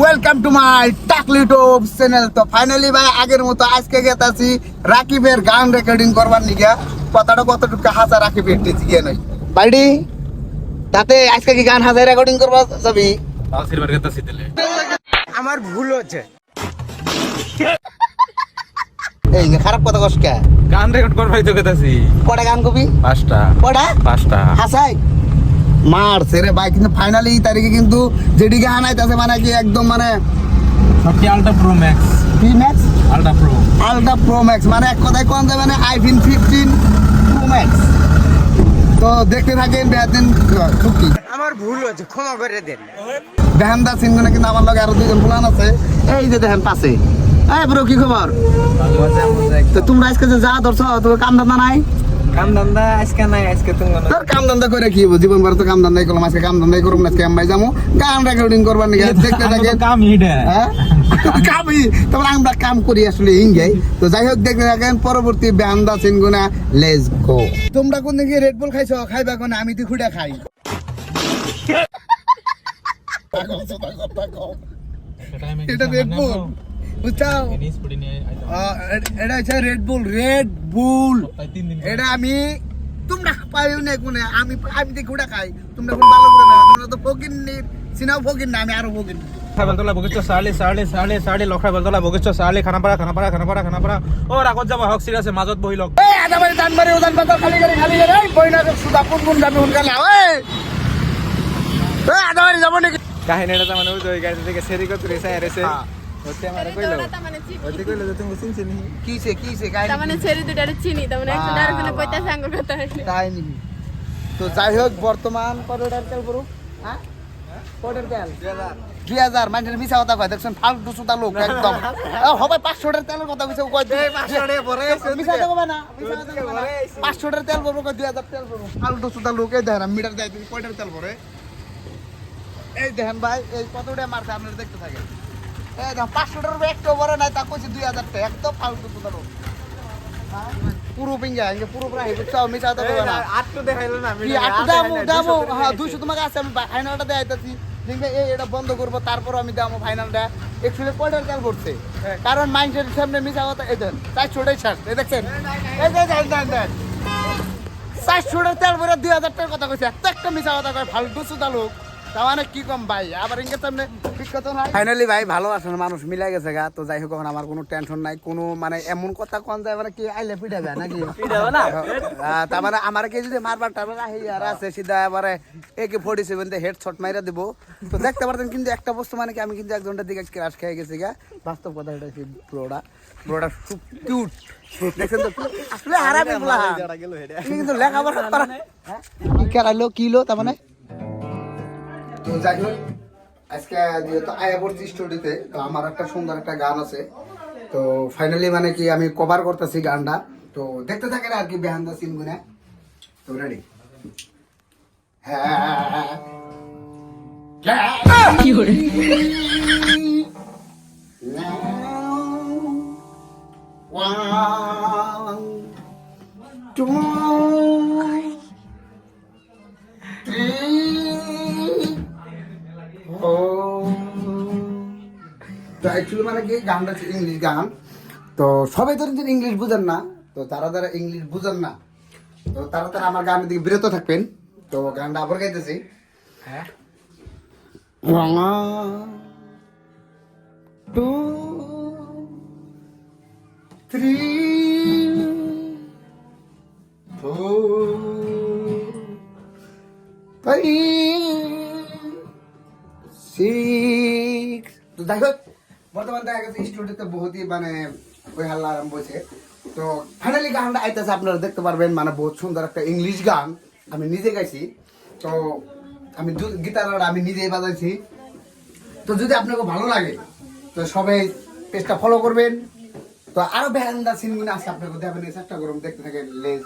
Welcome to my টাকলি YouTube channel তো finally ভাই আগের মতো আজকে গেতাছি রাকিবের গান রেকর্ডিং করবার নিগা। কথাটা কতটুকু হাসা রাকিব হেঁটেছি গিয়ে নাই। বাইডি তাতে আজকে কি গান হাজার রেকর্ডিং করবা যাবি? আমার ভুল হচ্ছে। এই খারাপ কথা কস কে? গান রেকর্ড করবাই তো করতেছি কটা গান কবি? পাঁচটা। কটা? পাঁচটা। হাসাই? মারছে রে ভাই কিন্তু ফাইনালি এই তারিখে কিন্তু যেটি গান আইতাছে মানে কি একদম মানে সবটি আলট্রা প্রো ম্যাক্স কি max ultra pro ultra pro max মানে এক কথায় কোন যাবে মানে আইফিন ফিফটিন প্রো ম্যাক্স তো দেখতে থাকেন বেহাদিন চুক্তি আমার ভুল হয়েছে ক্ষমা করে দেন। বেহানদা সিনগুনে কিন্তু আমার লগে আরও দুজন ফুলান আছে? এই যে দেখেন পাশে। এই ব্রো কি খবর? তো তোমরা আজকে যে যা ধরছো তোর কাম ধান্দা নাই? কাম ধান্দা আজকে নাই আজকে তুমি তোর কাম ধান্দা করে কি হব? জীবন ভর তো কাম ধান্দাই করলাম আজকে কাম ধান্দাই করুম না আজকে আমি যাব গান রেকর্ডিং করবার নিকে? দেখতে থাকেন। কাম হিডে হ্যাঁ? কামই। তারপর আমরা কাম করি আসলে ইঙ্গে তো যাই হোক দেখতে থাকেন পরবর্তী বেহান্দা সিনগুনা লেটস গো তোমরা কোন দিকে রেড বুল খাইছো? খাইবা কোন? আমি তো খুঁড়া খাই। এটা রেড বুল বুঝছাও? এটা হচ্ছে রেড বুল রেড বুল এটা আমি তোমরা পাইও না কোনে? আমি আমি তো খুঁড়া খাই। তোমরা কোন ভালো করে না তোমরা তো ফকিন নি সিনাও ফকিন না আমি আরও সালে খানাপাড়া খানাপাড়া খানাপাড়া খানাপাড়া। ও আগত যাব হক সিরিয়াছে মাজত বহি দানবাড়ি খালি করে খালি বইনা সুদা কোন কোন যাবে হুনকালে ওই এই। আদাবাড়ি যাব নাকি? মানে ওই যে ওই গাড়ি থেকে সেরি করতে রেসে রেসে হ্যাঁ। হচ্ছে আমার কইলো হচ্ছে কইলো যে তুমি চিনছ নি কিসে কিসে গাই তার মানে ছেড়ে দুটো চিনি তার মানে একটা ডারগুলো কইতা সাঙ্গ কথা তাই নাকি তো যাই হোক বর্তমান তেল হ্যাঁ কটার তেল মানুষের কথা কয় দেখছেন ফালতু সুতা লোক একদম হবে পাঁচশোটার তেলের কথা কইছে কয় দুই- মিশা কথা কবে না মিশা কথা কবে না। পাঁচশোটার তেল পড়ব কয় দুই হাজার তেল পড়ব ফালতু সুতা লোক এই দেখেন মিটার দেয় তুমি কয়টার তেল পড়ে এই দেখেন ভাই এই কতটা মারছে আপনারা দেখতে থাকেন একটু নাই তা কইছে দুই হাজার টাকা একদম ফালতু হ্যাঁ? পুরো পিঙ্গা ইঙ্গে পুরো প্রায় বুঝছ? মিশা কথা কবে না। আটটু দেখাইলো না কি আটু দামো দামো হ্যাঁ তোমাকে আছে আমি ফাইনালটা দেখাইতেছি। দেখবে এই এটা বন্ধ করব তারপর আমি দামো ফাইনালটা একচুয়ালি কয়টার তেল করছে। কারণ মাইন্ডের সামনে মিশা কথা এই দেন চারশোটাই ছাড় এই দেখছেন? এই যে দেন দেন দেন চারশোটার তেল ভরে দুই হাজার টাকার কথা কইছে একটা মিশা কথা কয় ফালতু সুদা লোক মানে কি কম ভাই? আবার ইঙ্গে সামনে বিখ্যাত নাই? ফাইনালি ভাই ভালো আছেন মানুষ মিলাই গেছে গা। তো যাই হোক এখন আমার কোনো টেনশন নাই কোনো মানে এমন কথা কোন যায় মানে কি আইলে পিঠা যায় নাকি? তার মানে আমার কে যদি মারবার টারবার আহি আর আছে সিধা এবারে একে ফোর্টি সেভেন হেড শট মাইরা দিব। তো দেখতে পারতেন কিন্তু একটা বস্তু মানে কি আমি কিন্তু একজনটার দিকে ক্রাশ খেয়ে গেছি গা। বাস্তব কথা এটা কি ব্রোডা? ব্রোডা খুব কিউট দেখছেন তো আসলে হারামি বলা। কিন্তু লেখাপড়া হ্যাঁ? কি লো কিলো তার মানে তো যাই হোক আজকে যেহেতু আয়া পড়ছি স্টুডিওতে তো আমার একটা সুন্দর একটা গান আছে। তো ফাইনালি মানে কি আমি কভার করতেছি গানটা। তো দেখতে থাকেন আর কি বেহান্দা সিন গুনে। তো রেডি হ্যাঁ। কি হরে One, two, তো অ্যাকচুয়ালি মানে কি গানটা ইংলিশ গান। তো সবাই তো ইংলিশ বুঝেন না তো তারা যারা ইংলিশ বুঝেন না। তো তারা তারা আমার গানের দিকে বিরত থাকবেন। তো গানটা আবার গাইতেছি। হ্যাঁ। Two three four six. তো হোক বর্তমান দেখা গেছে স্টুডিওতে বহুতই মানে ওই হয়েছে। তো ফাইনালি গানটা আইতেছে, আপনারা দেখতে পারবেন মানে বহুত সুন্দর একটা ইংলিশ গান আমি নিজে গাইছি। তো আমি গিটার আমি নিজেই বাজাইছি। তো যদি আপনাকে ভালো লাগে, তো সবাই পেজটা ফলো করবেন। তো আরও বেহান্দা সিনগুলো আছে, আপনাকে দেখাবেন চেষ্টা করুন দেখতে থাকেন লেজ